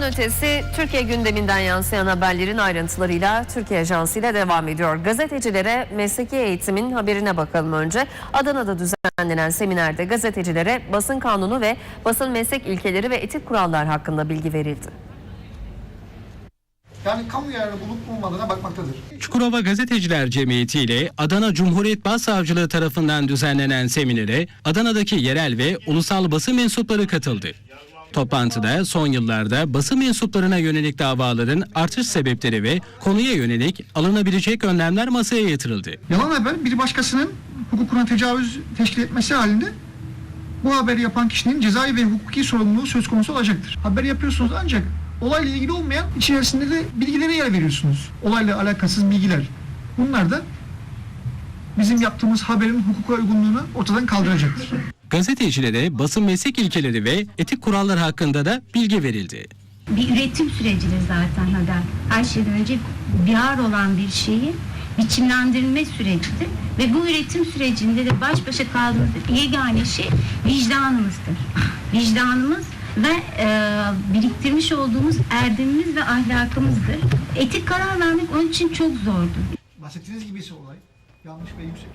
Ondan ötesi Türkiye gündeminden yansıyan haberlerin ayrıntılarıyla Türkiye Ajansı ile devam ediyor. Gazetecilere mesleki eğitimin haberine bakalım önce. Adana'da düzenlenen seminerde gazetecilere basın kanunu ve basın meslek ilkeleri ve etik kurallar hakkında bilgi verildi. Yani kamu yararı bulup bulmadığına bakmaktadır. Çukurova Gazeteciler Cemiyeti ile Adana Cumhuriyet Başsavcılığı tarafından düzenlenen seminere Adana'daki yerel ve ulusal basın mensupları katıldı. Toplantıda son yıllarda basın mensuplarına yönelik davaların artış sebepleri ve konuya yönelik alınabilecek önlemler masaya yatırıldı. Yalan haber bir başkasının hukukuna tecavüz teşkil etmesi halinde bu haberi yapan kişinin cezai ve hukuki sorumluluğu söz konusu olacaktır. Haber yapıyorsunuz ancak olayla ilgili olmayan içerisinde de bilgilere yer veriyorsunuz. Olayla alakasız bilgiler. Bunlar da bizim yaptığımız haberin hukuka uygunluğunu ortadan kaldıracaktır. Gazetecilere basın meslek ilkeleri ve etik kurallar hakkında da bilgi verildi. bir üretim sürecidir zaten haber. Her şeyden önce var olan bir şeyi biçimlendirilme sürecidir. Ve bu üretim sürecinde de baş başa kaldığımız yegane şey vicdanımızdır. Vicdanımız ve e, biriktirmiş olduğumuz erdemimiz ve ahlakımızdır. Etik karar vermek onun için çok zordur. Bahsettiğiniz gibi ise olay yanlış ve yüksek.